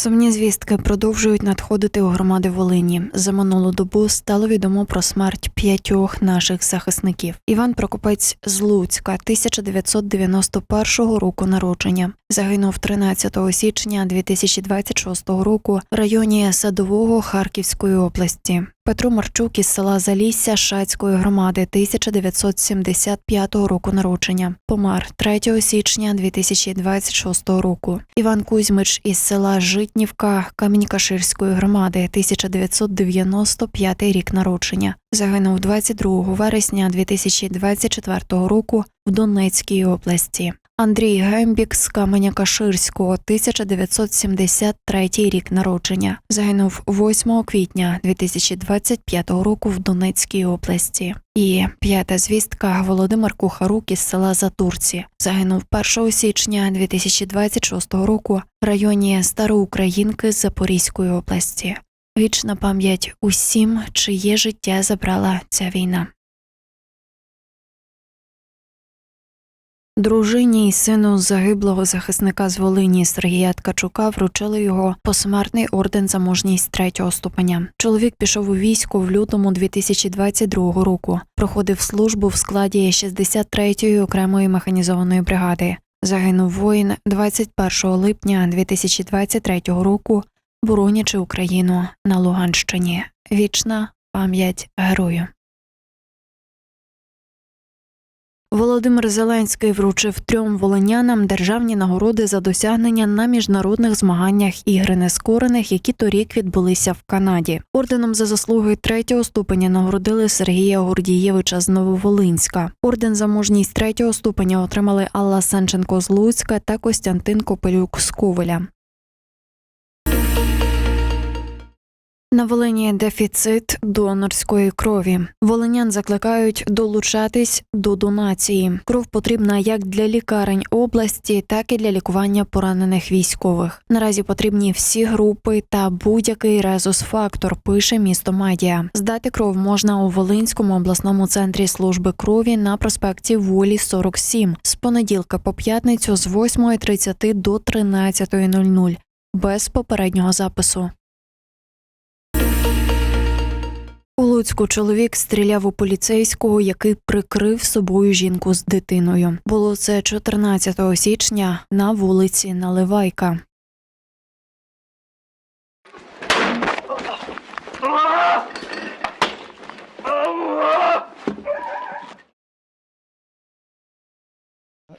Сумні звістки продовжують надходити у громади Волині. За минулу добу стало відомо про смерть п'ятьох наших захисників. Іван Прокопець з Луцька, 1991 року народження. Загинув 13 січня 2026 року в районі Садового Харківської області. Петро Марчук із села Залісся Шацької громади 1975 року народження. Помер 3 січня 2026 року. Іван Кузьмич із села Житнівка Камінь-Каширської громади 1995 рік народження. Загинув 22 вересня 2024 року в Донецькій області. Андрій Гембік з Каменя Каширського, 1973 рік народження. Загинув 8 квітня 2025 року в Донецькій області. І п'ята звістка Володимир Кухарук із села Затурці. Загинув 1 січня 2026 року в районі Староукраїнки Запорізької області. Вічна пам'ять усім, чиє життя забрала ця війна. Дружині й сину загиблого захисника з Волині Сергія Ткачука вручили його посмертний орден за мужність третього ступеня. Чоловік пішов у військо в лютому 2022 року. Проходив службу в складі 63-ї окремої механізованої бригади. Загинув воїн 21 липня 2023 року, боронячи Україну на Луганщині. Вічна пам'ять герою. Володимир Зеленський вручив трьом волинянам державні нагороди за досягнення на міжнародних змаганнях ігри нескорених, які торік відбулися в Канаді. Орденом за заслуги третього ступеня нагородили Сергія Гордієвича з Нововолинська. Орден за мужність третього ступеня отримали Алла Санченко з Луцька та Костянтин Копилюк з Ковеля. На Волині дефіцит донорської крові. Волинян закликають долучатись до донації. Кров потрібна як для лікарень області, так і для лікування поранених військових. Наразі потрібні всі групи та будь-який резус-фактор. Пише місто Медіа. Здати кров можна у Волинському обласному центрі служби крові на проспекті Волі 47 з понеділка по п'ятницю з 8.30 до 13.00 без попереднього запису. У Луцьку чоловік стріляв у поліцейського, який прикрив собою жінку з дитиною. Було це 14 січня на вулиці Наливайка.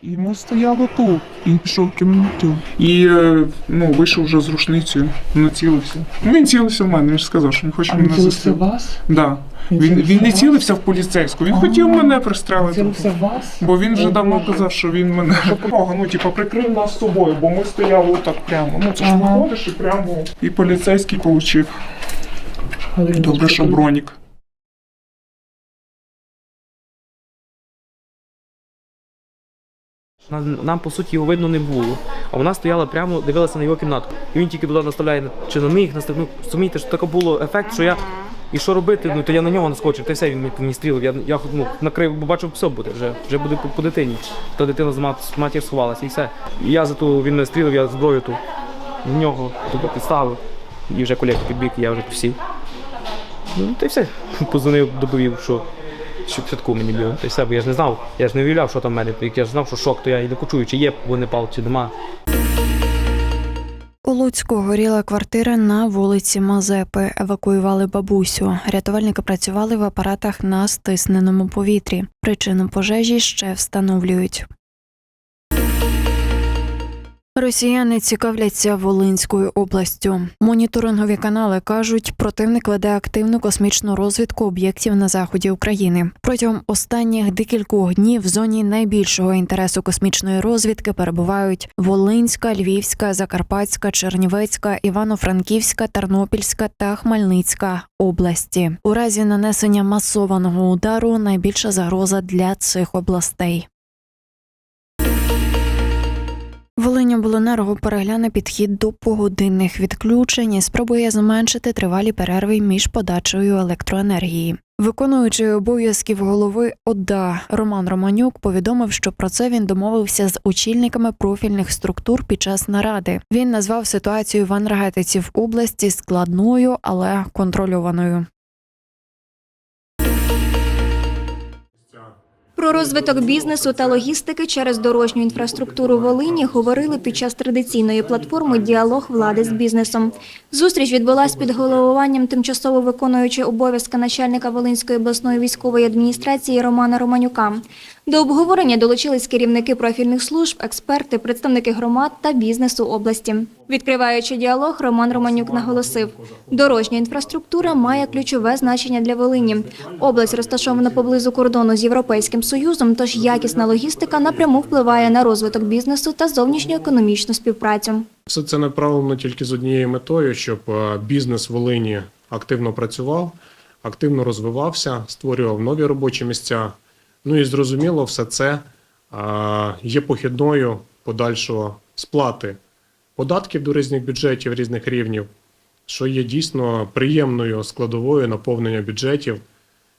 І ми стояли тут, і пішов в кімнату. І е, ну, вийшов вже з рушницею, націлився. Ну, він цілився в мене, він ж сказав, що він хоче мене Цілився застрелити. вас? Да. Він Він, він не цілився в поліцейську, він А. хотів мене пристрелити. Цілився вас? Бо він вже давно казав, що він мене Допомога, ну типу, прикрив нас з собою, бо ми стояли отак прямо. Ну це ж Ага. виходиш і прямо. І поліцейський получив. Добре, що бронік. Нам, по суті його видно не було. А вона стояла прямо, дивилася на його кімнату. І він тільки туди наставляє, чи на міг наставляє. Ну, розумієте, що таке було ефект, що я. І що робити? Ну то я на нього наскочив, та все він мені- стрілив. Я, я ну, накрив, бо бачив, все буде, вже, вже буде по, по дитині. Та дитина з мат, матір сховалася і все. І я за ту, він мене стрілив, я зброю ту в нього тобто, підставив. І вже колег підбіг, і я вже всі. Ну, та й все. Позвонив, доповів, що щоб п'ятку мені бив. Та й все, я ж не знав, я ж не уявляв, що там в мене. Я ж знав, що шок, то я і не почую, чи є вогнепал, чи нема. У Луцьку горіла квартира на вулиці Мазепи. Евакуювали бабусю. Рятувальники працювали в апаратах на стисненому повітрі. Причину пожежі ще встановлюють. Росіяни цікавляться Волинською областю. Моніторингові канали кажуть, противник веде активну космічну розвідку об'єктів на заході України. Протягом останніх декількох днів в зоні найбільшого інтересу космічної розвідки перебувають Волинська, Львівська, Закарпатська, Чернівецька, Івано-Франківська, Тернопільська та Хмельницька області. У разі нанесення масованого удару найбільша загроза для цих областей. Волиньобленерго перегляне підхід до погодинних відключень і спробує зменшити тривалі перерви між подачею електроенергії. Виконуючий обов'язків голови ОДА Роман Романюк повідомив, що про це він домовився з очільниками профільних структур під час наради. Він назвав ситуацію в енергетиці в області складною, але контрольованою. Про розвиток бізнесу та логістики через дорожню інфраструктуру Волині говорили під час традиційної платформи Діалог влади з бізнесом. Зустріч відбулась під головуванням тимчасово виконуючого обов'язки начальника Волинської обласної військової адміністрації Романа Романюка. До обговорення долучились керівники профільних служб, експерти, представники громад та бізнесу області. Відкриваючи діалог, Роман Романюк наголосив, дорожня інфраструктура має ключове значення для Волині. Область розташована поблизу кордону з Європейським Союзом, тож якісна логістика напряму впливає на розвиток бізнесу та зовнішньоекономічну співпрацю. Все це направлено тільки з однією метою, щоб е, бізнес в Волині активно працював, активно розвивався, створював нові робочі місця. Ну і зрозуміло, все це е, є похідною подальшого сплати податків до різних бюджетів різних рівнів, що є дійсно приємною складовою наповнення бюджетів,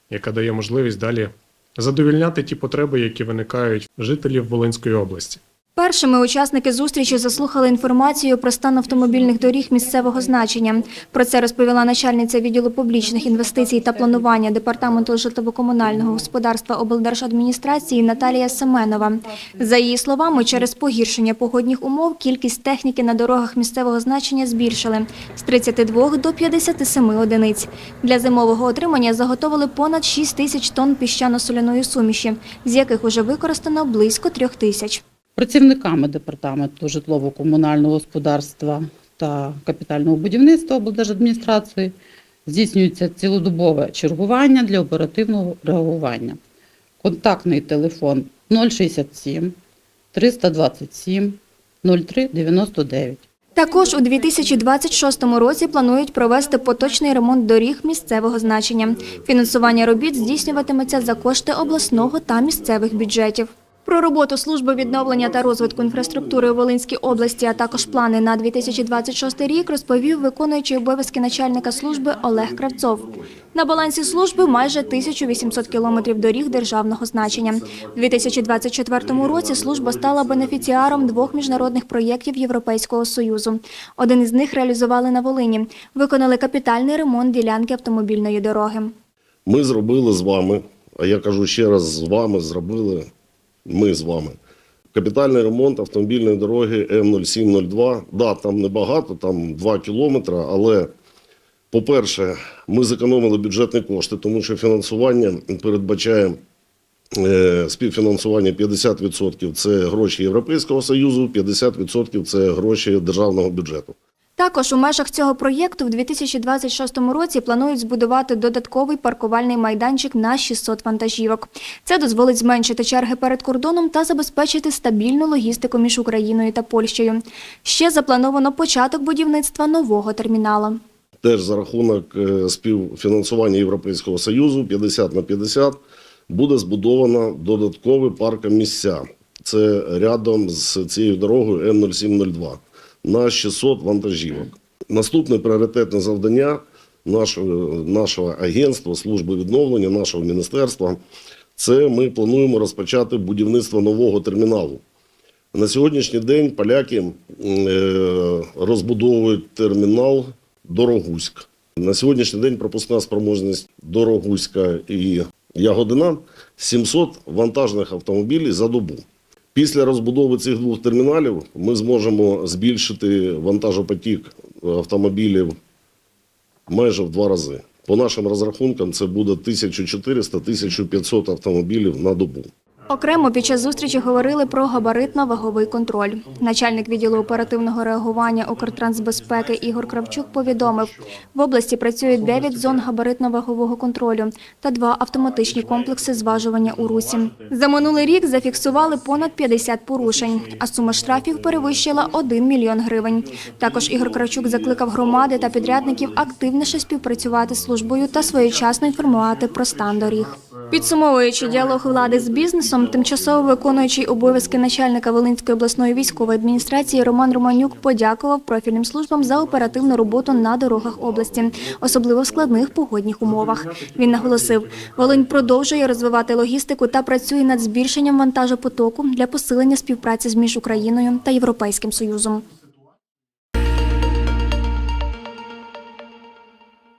яка дає можливість далі задовільняти ті потреби, які виникають жителів Волинської області. Першими учасники зустрічі заслухали інформацію про стан автомобільних доріг місцевого значення. Про це розповіла начальниця відділу публічних інвестицій та планування департаменту житлово-комунального господарства облдержадміністрації Наталія Семенова. За її словами, через погіршення погодних умов кількість техніки на дорогах місцевого значення збільшили з 32 до 57 одиниць. Для зимового отримання заготовили понад 6 тисяч тонн піщано-соляної суміші, з яких уже використано близько трьох тисяч. Працівниками департаменту житлово-комунального господарства та капітального будівництва облдержадміністрації здійснюється цілодобове чергування для оперативного реагування. Контактний телефон 067 327 0399. Також у 2026 році планують провести поточний ремонт доріг місцевого значення. Фінансування робіт здійснюватиметься за кошти обласного та місцевих бюджетів. Про роботу служби відновлення та розвитку інфраструктури у Волинській області, а також плани на 2026 рік, розповів виконуючий обов'язки начальника служби Олег Кравцов. На балансі служби майже 1800 кілометрів доріг державного значення. У 2024 році служба стала бенефіціаром двох міжнародних проєктів Європейського Союзу. Один із них реалізували на Волині. Виконали капітальний ремонт ділянки автомобільної дороги. Ми зробили з вами, а я кажу ще раз, з вами зробили ми з вами. Капітальний ремонт автомобільної дороги М0702. Да, там небагато, там 2 кілометри, але, по-перше, ми зекономили бюджетні кошти, тому що фінансування передбачає е, співфінансування 50% це гроші Європейського Союзу, 50% це гроші державного бюджету. Також у межах цього проєкту в 2026 році планують збудувати додатковий паркувальний майданчик на 600 вантажівок. Це дозволить зменшити черги перед кордоном та забезпечити стабільну логістику між Україною та Польщею. Ще заплановано початок будівництва нового терміналу. теж за рахунок е, співфінансування Європейського Союзу 50 на 50 буде збудовано додаткові паркомісця. Це рядом з цією дорогою М0702 на 600 вантажівок. Наступне пріоритетне завдання нашого, нашого агентства, служби відновлення, нашого міністерства це ми плануємо розпочати будівництво нового терміналу. На сьогоднішній день поляки е, розбудовують термінал Дорогуськ. На сьогоднішній день пропускна спроможність Дорогуська і Ягодина 700 вантажних автомобілів за добу. Після розбудови цих двох терміналів ми зможемо збільшити вантажопотік автомобілів майже в два рази. По нашим розрахункам, це буде 1400-1500 автомобілів на добу. Окремо під час зустрічі говорили про габаритно-ваговий контроль. Начальник відділу оперативного реагування Укртрансбезпеки Ігор Кравчук повідомив, в області працюють 9 зон габаритно-вагового контролю та два автоматичні комплекси зважування у русі. За минулий рік зафіксували понад 50 порушень, а сума штрафів перевищила 1 мільйон гривень. Також Ігор Кравчук закликав громади та підрядників активніше співпрацювати з службою та своєчасно інформувати про стан доріг. Підсумовуючи діалог влади з бізнесом, тимчасово виконуючий обов'язки начальника Волинської обласної військової адміністрації Роман Романюк подякував профільним службам за оперативну роботу на дорогах області, особливо в складних погодних умовах. Він наголосив, Волинь продовжує розвивати логістику та працює над збільшенням вантажопотоку для посилення співпраці з між Україною та Європейським Союзом.